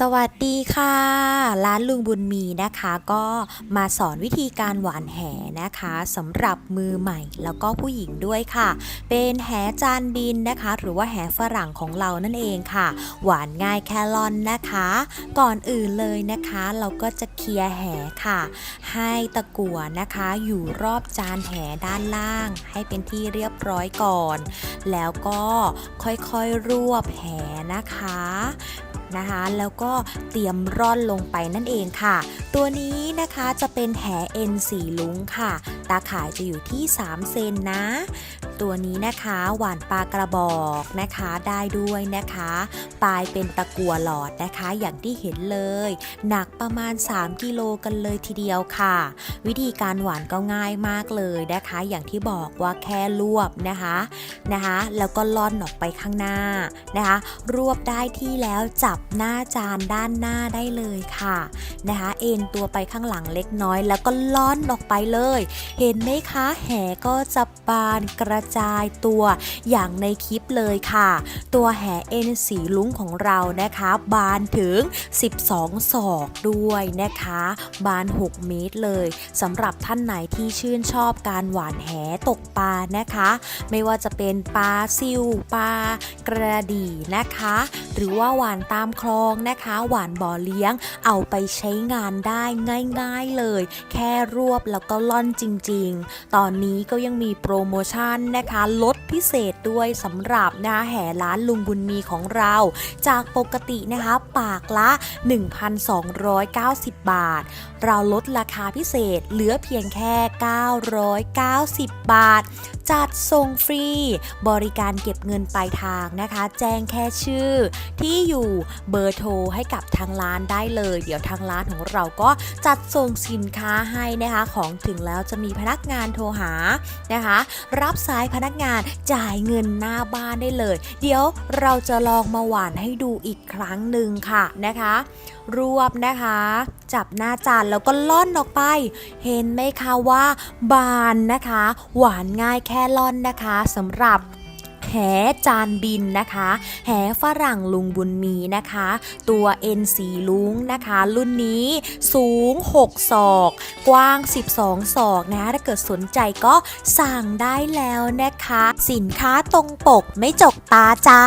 สวัสดีค่ะ ร้านลุงบุญมีนะคะก็มาสอนวิธีการหวานแหนะคะสำหรับมือใหม่แล้วก็ผู้หญิงด้วยค่ะ เป็นแหจานบินนะคะ หรือว่าแหฝรั่งของเรานั่นเองค่ะ หวานง่ายแคลอนนะคะ ก่อนอื่นเลยนะคะ เราก็จะเคลียร์แหค่ะ ให้ตะกั่วนะคะ อยู่รอบจานแหด้านล่าง ให้เป็นที่เรียบร้อยก่อน แล้วก็ค่อยๆรวบแหนะคะ นะคะ แล้วก็เตรียมร่อนลงไปนั่นเองค่ะ ตัวนี้นะคะจะเป็นแหเอ็นสีลุงค่ะ ตาข่ายจะอยู่ที่ 3 เซนนะตัวนี้นะคะหวานปลากระบอกนะคะได้ด้วยนะคะปลายเป็นตะกัวหลอดนะคะ อย่างที่เห็นเลย หนักประมาณ 3 กิโลกันเลยทีเดียวค่ะ วิธีการหวานก็ง่ายมากเลยนะคะ อย่างที่บอกว่าแค่รวบนะคะนะคะ แล้วก็ล่อนออกไปข้างหน้านะคะ รวบได้ที่แล้วจับหน้าจานด้านหน้าได้เลยค่ะนะคะ เอ็นตัวไปข้างหลังเล็กน้อย แล้วก็ล่อนออกไปเลย เห็นไหมคะแหก็จะบานกระจายตัวอย่างในคลิปเลยค่ะ ตัวแหเอ็นสีลุ้งของเรานะคะ บานถึง 12 ศอกด้วยนะคะ บาน 6 เมตรเลยสำหรับท่านไหนที่ชื่นชอบการหวานแหตกปลานะคะ ไม่ว่าจะเป็นปลาซิวปลากระดีนะคะ หรือว่าหวานตามคลองนะคะ หวานบ่อเลี้ยงเอาไปใช้งานได้ง่าย ๆเลย แค่รวบแล้วก็ล่อนจริง ๆ ตอนนี้ก็ยังมีโปรโมชั่นนะคะลดพิเศษด้วยสำหรับนะคะแห่ร้านลุงบุญมีของเรา จากปกตินะคะปากละ 1,290 บาท เราลดราคาพิเศษเหลือเพียงแค่ 990 บาท จัดส่งฟรี บริการเก็บเงินปลายทางนะคะ แจ้งแค่ชื่อ ที่อยู่เบอร์โทรให้กับทางร้านได้เลย เดี๋ยวทางร้านของเราก็จัดส่งสินค้าให้นะคะของถึงแล้วจะมีพนักงานโทรหานะคะ รับสายพนักงานจ่ายเงินหน้าบ้านได้เลย เดี๋ยวเราจะลองมาหวานให้ดูอีกครั้งหนึ่งค่ะนะคะ รวบนะคะ จับหน้าจานแล้วก็ล่อนออกไป เห็นไหมคะว่า บานนะคะ หวานง่ายแค่ล่อนนะคะสำหรับ จานบินนะคะแหฝรั่งลุงบุญมีนะคะ ตัวเอ็นสีลุงนะคะ รุ่นนี้สูง 6 ศอก กว้าง 12 ศอกนะถ้าเกิดสนใจก็สั่งได้แล้วนะคะ สินค้าตรงปกไม่จกตาจ้า